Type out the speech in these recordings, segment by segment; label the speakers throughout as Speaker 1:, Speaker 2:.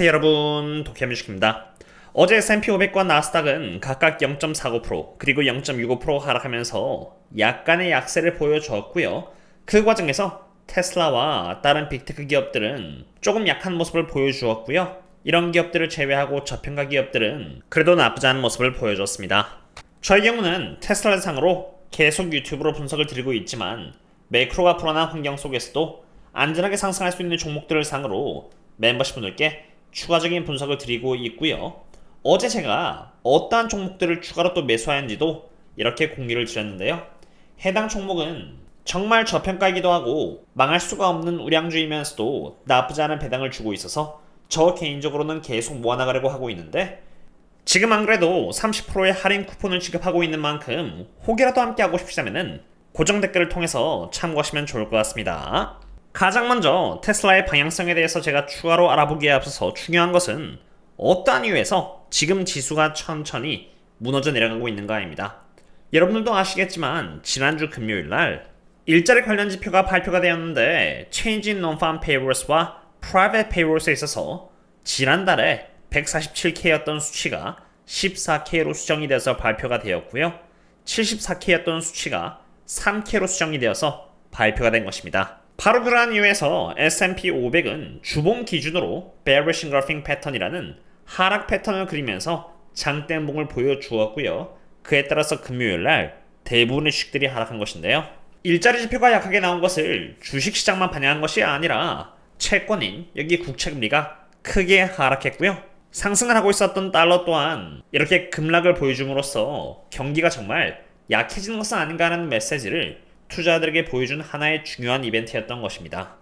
Speaker 1: 안녕하세요 여러분 도케뮤직입니다. 어제 S&P 500과 나스닥은 각각 0.49% 그리고 0.65% 하락하면서 약간의 약세를 보여줬고요. 그 과정에서 테슬라와 다른 빅테크 기업들은 조금 약한 모습을 보여주었고요. 이런 기업들을 제외하고 저평가 기업들은 그래도 나쁘지 않은 모습을 보여줬습니다. 저희 경우는 테슬라 상으로 계속 유튜브로 분석을 드리고 있지만 매크로가 불안한 환경 속에서도 안전하게 상승할 수 있는 종목들을 상으로 멤버십 분들께 추가적인 분석을 드리고 있고요. 어제 제가 어떠한 종목들을 추가로 또 매수하였는지도 이렇게 공유를 드렸는데요. 해당 종목은 정말 저평가이기도 하고 망할 수가 없는 우량주이면서도 나쁘지 않은 배당을 주고 있어서 저 개인적으로는 계속 모아나가려고 하고 있는데 지금 안 그래도 30%의 할인 쿠폰을 지급하고 있는 만큼 혹이라도 함께 하고 싶으시다면 고정 댓글을 통해서 참고하시면 좋을 것 같습니다. 가장 먼저 테슬라의 방향성에 대해서 제가 추가로 알아보기에 앞서서 중요한 것은 어떠한 이유에서 지금 지수가 천천히 무너져 내려가고 있는가입니다. 여러분들도 아시겠지만 지난주 금요일 날 일자리 관련 지표가 발표가 되었는데 Change in Non-Farm Payrols와 Private Payrols에 있어서 지난달에 147K였던 수치가 14K로 수정이 돼서 발표가 되었고요. 74K였던 수치가 3K로 수정이 되어서 발표가 된 것입니다. 바로 그러한 이유에서 S&P 500은 주봉 기준으로 bearish engulfing 패턴이라는 하락 패턴을 그리면서 장대봉을 보여주었고요. 그에 따라서 금요일 날 대부분의 주식들이 하락한 것인데요. 일자리 지표가 약하게 나온 것을 주식시장만 반영한 것이 아니라 채권인 여기 국채금리가 크게 하락했고요. 상승을 하고 있었던 달러 또한 이렇게 급락을 보여줌으로써 경기가 정말 약해지는 것은 아닌가 하는 메시지를 투자자들에게 보여준 하나의 중요한 이벤트였던 것입니다.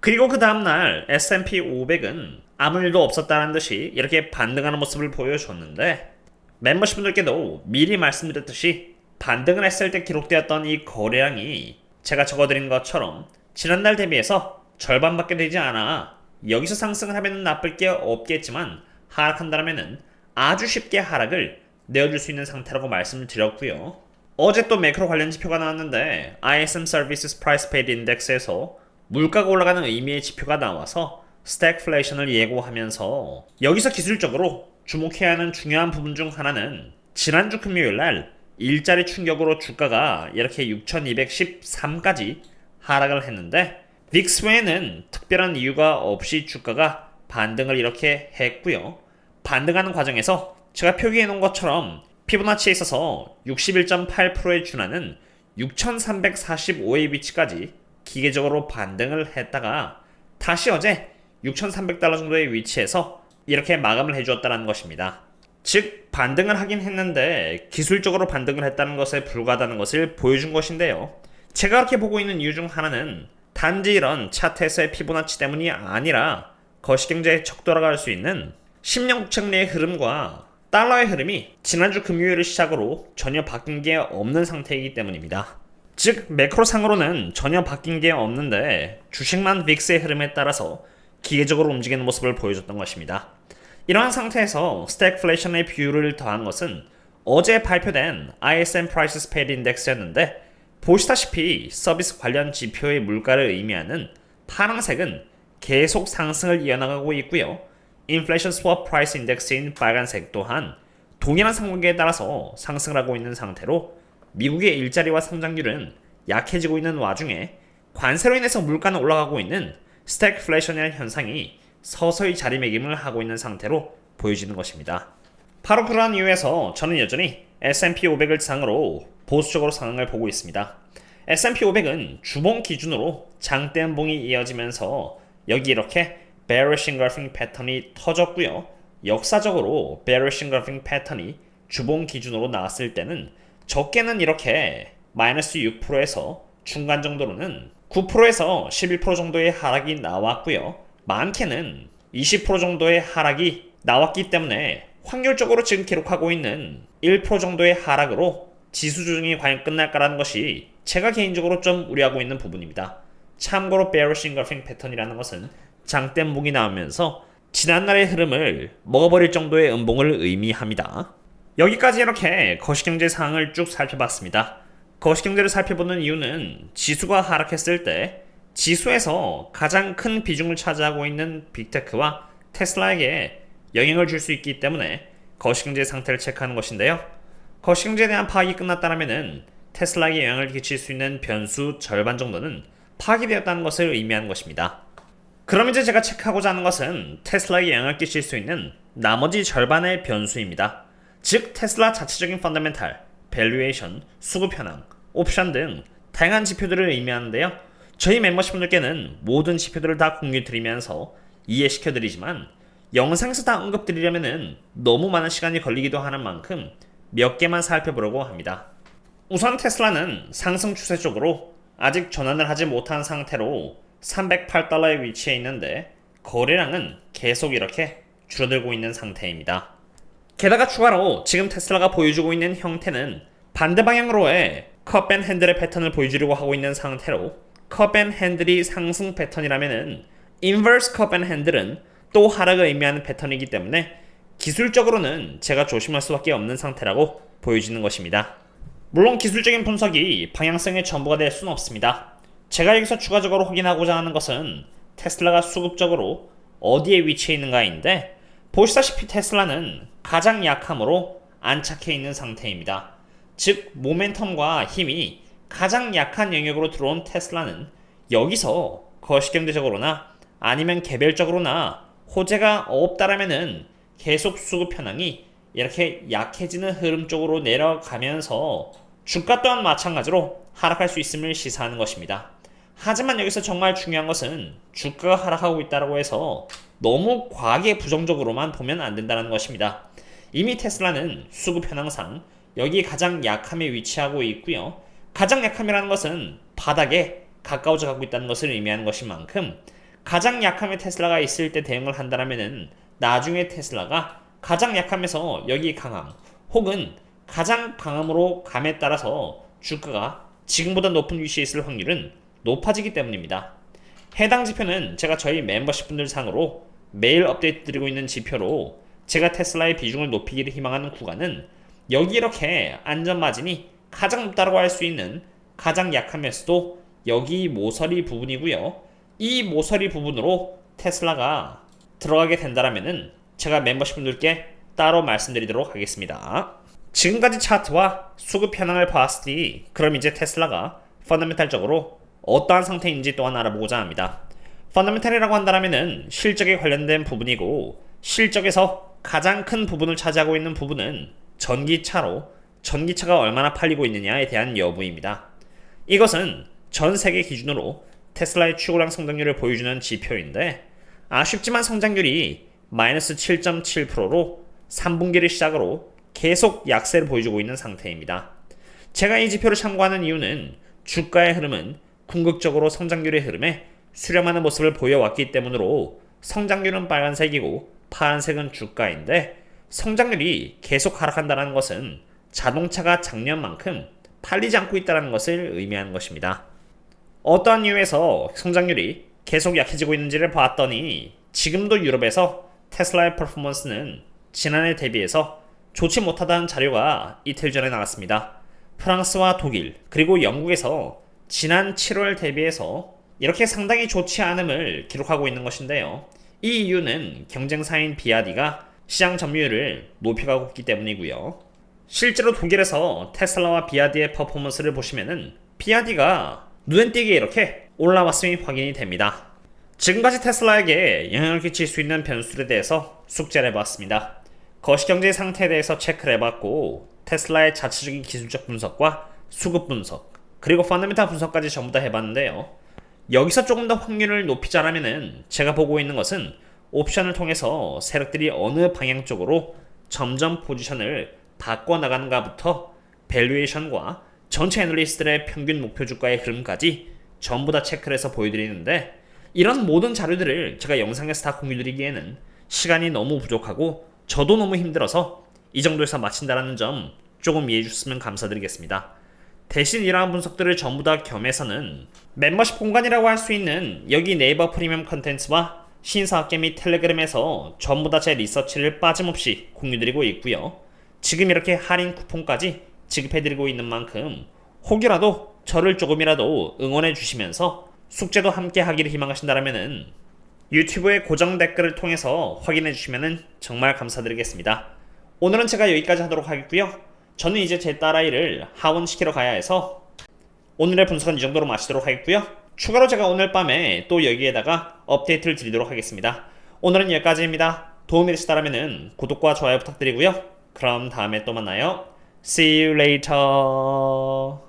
Speaker 1: 그리고 그 다음날 S&P 500은 아무 일도 없었다는 듯이 이렇게 반등하는 모습을 보여줬는데 멤버십 분들께도 미리 말씀드렸듯이 반등을 했을 때 기록되었던 이 거래량이 제가 적어드린 것처럼 지난달 대비해서 절반밖에 되지 않아 여기서 상승을 하면 나쁠 게 없겠지만 하락한다면 아주 쉽게 하락을 내어줄 수 있는 상태라고 말씀을 드렸고요. 어제 또 매크로 관련 지표가 나왔는데 ISM Services Price Paid Index에서 물가가 올라가는 의미의 지표가 나와서 스택플레이션을 예고하면서 여기서 기술적으로 주목해야 하는 중요한 부분 중 하나는 지난주 금요일 날 일자리 충격으로 주가가 이렇게 6213까지 하락을 했는데 빅스 외에는 특별한 이유가 없이 주가가 반등을 이렇게 했고요. 반등하는 과정에서 제가 표기해 놓은 것처럼 피보나치에 있어서 61.8%에 준하는 6345의 위치까지 기계적으로 반등을 했다가 다시 어제 6300달러 정도의 위치에서 이렇게 마감을 해주었다는 것입니다. 즉 반등을 하긴 했는데 기술적으로 반등을 했다는 것에 불과하다는 것을 보여준 것인데요. 제가 그렇게 보고 있는 이유 중 하나는 단지 이런 차트에서의 피보나치 때문이 아니라 거시경제에 척 돌아갈 수 있는 10년 국채금리의 흐름과 달러의 흐름이 지난주 금요일을 시작으로 전혀 바뀐 게 없는 상태이기 때문입니다. 즉 매크로상으로는 전혀 바뀐 게 없는데 주식만 빅스의 흐름에 따라서 기계적으로 움직이는 모습을 보여줬던 것입니다. 이러한 상태에서 스태그플레이션의 비율을 더한 것은 어제 발표된 ISM Prices Paid Index였는데 보시다시피 서비스 관련 지표의 물가를 의미하는 파란색은 계속 상승을 이어나가고 있고요. 인플레이션 스왑 프라이스 인덱스인 빨간색 또한 동일한 상관계에 따라서 상승을 하고 있는 상태로 미국의 일자리와 성장률은 약해지고 있는 와중에 관세로 인해서 물가는 올라가고 있는 스택플레이션의 현상이 서서히 자리매김을 하고 있는 상태로 보여지는 것입니다. 바로 그러한 이유에서 저는 여전히 S&P 500을 상으로 보수적으로 상황을 보고 있습니다. S&P 500은 주봉 기준으로 장대음봉이 이어지면서 여기 이렇게 engulfing 패턴이 터졌고요. 역사적으로 engulfing 패턴이 주봉 기준으로 나왔을 때는 적게는 이렇게 마이너스 6%에서 중간 정도로는 9%에서 11% 정도의 하락이 나왔고요. 많게는 20% 정도의 하락이 나왔기 때문에 확률적으로 지금 기록하고 있는 1% 정도의 하락으로 지수 조정이 과연 끝날까라는 것이 제가 개인적으로 좀 우려하고 있는 부분입니다. 참고로 engulfing 패턴이라는 것은 장대목이 나오면서 지난날의 흐름을 먹어버릴 정도의 음봉을 의미합니다. 여기까지 이렇게 거시경제 상황을 쭉 살펴봤습니다. 거시경제를 살펴보는 이유는 지수가 하락했을 때 지수에서 가장 큰 비중을 차지하고 있는 빅테크와 테슬라에게 영향을 줄 수 있기 때문에 거시경제 상태를 체크하는 것인데요. 거시경제에 대한 파악이 끝났다면은 테슬라에게 영향을 끼칠 수 있는 변수 절반 정도는 파악되었다는 것을 의미하는 것입니다. 그럼 이제 제가 체크하고자 하는 것은 테슬라에게 영향을 끼칠 수 있는 나머지 절반의 변수입니다. 즉 테슬라 자체적인 펀더멘탈, 밸류에이션, 수급 현황, 옵션 등 다양한 지표들을 의미하는데요. 저희 멤버십분들께는 모든 지표들을 다 공유 드리면서 이해시켜 드리지만 영상에서 다 언급드리려면은 너무 많은 시간이 걸리기도 하는 만큼 몇 개만 살펴보려고 합니다. 우선 테슬라는 상승 추세 쪽으로 아직 전환을 하지 못한 상태로 308달러에 위치해 있는데 거래량은 계속 이렇게 줄어들고 있는 상태입니다. 게다가 추가로 지금 테슬라가 보여주고 있는 형태는 반대 방향으로의 컵앤 핸들의 패턴을 보여주려고 하고 있는 상태로 컵앤 핸들이 상승 패턴이라면은 인버스 컵앤 핸들은 또 하락을 의미하는 패턴이기 때문에 기술적으로는 제가 조심할 수밖에 없는 상태라고 보여지는 것입니다. 물론 기술적인 분석이 방향성의 전부가 될 수는 없습니다. 제가 여기서 추가적으로 확인하고자 하는 것은 테슬라가 수급적으로 어디에 위치해 있는가인데 보시다시피 테슬라는 가장 약함으로 안착해 있는 상태입니다. 즉 모멘텀과 힘이 가장 약한 영역으로 들어온 테슬라는 여기서 거시경제적으로나 아니면 개별적으로나 호재가 없다라면은 계속 수급 현황이 이렇게 약해지는 흐름 쪽으로 내려가면서 주가 또한 마찬가지로 하락할 수 있음을 시사하는 것입니다. 하지만 여기서 정말 중요한 것은 주가가 하락하고 있다고 해서 너무 과하게 부정적으로만 보면 안 된다는 것입니다. 이미 테슬라는 수급 현황상 여기 가장 약함에 위치하고 있고요. 가장 약함이라는 것은 바닥에 가까워져 가고 있다는 것을 의미하는 것인 만큼 가장 약함의 테슬라가 있을 때 대응을 한다면은 나중에 테슬라가 가장 약함에서 여기 강함 혹은 가장 강함으로 감에 따라서 주가가 지금보다 높은 위치에 있을 확률은 높아지기 때문입니다. 해당 지표는 제가 저희 멤버십 분들 상으로 매일 업데이트 드리고 있는 지표로 제가 테슬라의 비중을 높이기를 희망하는 구간은 여기 이렇게 안전 마진이 가장 높다고 할 수 있는 가장 약함에서도 여기 모서리 부분이고요. 이 모서리 부분으로 테슬라가 들어가게 된다면은 제가 멤버십 분들께 따로 말씀드리도록 하겠습니다. 지금까지 차트와 수급 현황을 봤으니 그럼 이제 테슬라가 펀더멘탈적으로 어떠한 상태인지 또한 알아보고자 합니다. 펀더멘탈이라고 한다면은 실적에 관련된 부분이고 실적에서 가장 큰 부분을 차지하고 있는 부분은 전기차로 전기차가 얼마나 팔리고 있느냐에 대한 여부입니다. 이것은 전 세계 기준으로 테슬라의 출고량 성장률을 보여주는 지표인데 아쉽지만 성장률이 마이너스 7.7%로 3분기를 시작으로 계속 약세를 보여주고 있는 상태입니다. 제가 이 지표를 참고하는 이유는 주가의 흐름은 궁극적으로 성장률의 흐름에 수렴하는 모습을 보여왔기 때문으로 성장률은 빨간색이고 파란색은 주가인데 성장률이 계속 하락한다는 것은 자동차가 작년만큼 팔리지 않고 있다는 것을 의미하는 것입니다. 어떠한 이유에서 성장률이 계속 약해지고 있는지를 봤더니 지금도 유럽에서 테슬라의 퍼포먼스는 지난해 대비해서 좋지 못하다는 자료가 이틀 전에 나왔습니다. 프랑스와 독일 그리고 영국에서 지난 7월 대비해서 이렇게 상당히 좋지 않음을 기록하고 있는 것인데요. 이 이유는 경쟁사인 비아디가 시장 점유율을 높여가고 있기 때문이고요. 실제로 독일에서 테슬라와 비아디의 퍼포먼스를 보시면은 비아디가 눈에 띄게 이렇게 올라왔음이 확인이 됩니다. 지금까지 테슬라에게 영향을 끼칠 수 있는 변수들에 대해서 숙제를 해봤습니다. 거시경제 상태에 대해서 체크를 해봤고 테슬라의 자체적인 기술적 분석과 수급 분석 그리고 펀더멘탈 분석까지 전부 다 해봤는데요. 여기서 조금 더 확률을 높이자라면은 제가 보고 있는 것은 옵션을 통해서 세력들이 어느 방향 쪽으로 점점 포지션을 바꿔 나가는가부터 밸류에이션과 전체 애널리스트들의 평균 목표 주가의 흐름까지 전부 다 체크를 해서 보여드리는데 이런 모든 자료들을 제가 영상에서 다 공유드리기에는 시간이 너무 부족하고 저도 너무 힘들어서 이 정도에서 마친다라는 점 조금 이해해 주셨으면 감사드리겠습니다. 대신 이러한 분석들을 전부 다 겸해서는 멤버십 공간이라고 할 수 있는 여기 네이버 프리미엄 컨텐츠와 신사 학계 및 텔레그램에서 전부 다 제 리서치를 빠짐없이 공유드리고 있고요. 지금 이렇게 할인 쿠폰까지 지급해드리고 있는 만큼 혹이라도 저를 조금이라도 응원해 주시면서 숙제도 함께 하기를 희망하신다면은 유튜브의 고정 댓글을 통해서 확인해 주시면 정말 감사드리겠습니다. 오늘은 제가 여기까지 하도록 하겠고요. 저는 이제 제 딸아이를 하원시키러 가야 해서 오늘의 분석은 이 정도로 마치도록 하겠고요. 추가로 제가 오늘 밤에 또 여기에다가 업데이트를 드리도록 하겠습니다. 오늘은 여기까지입니다. 도움이 되셨다면 구독과 좋아요 부탁드리고요. 그럼 다음에 또 만나요. See you later.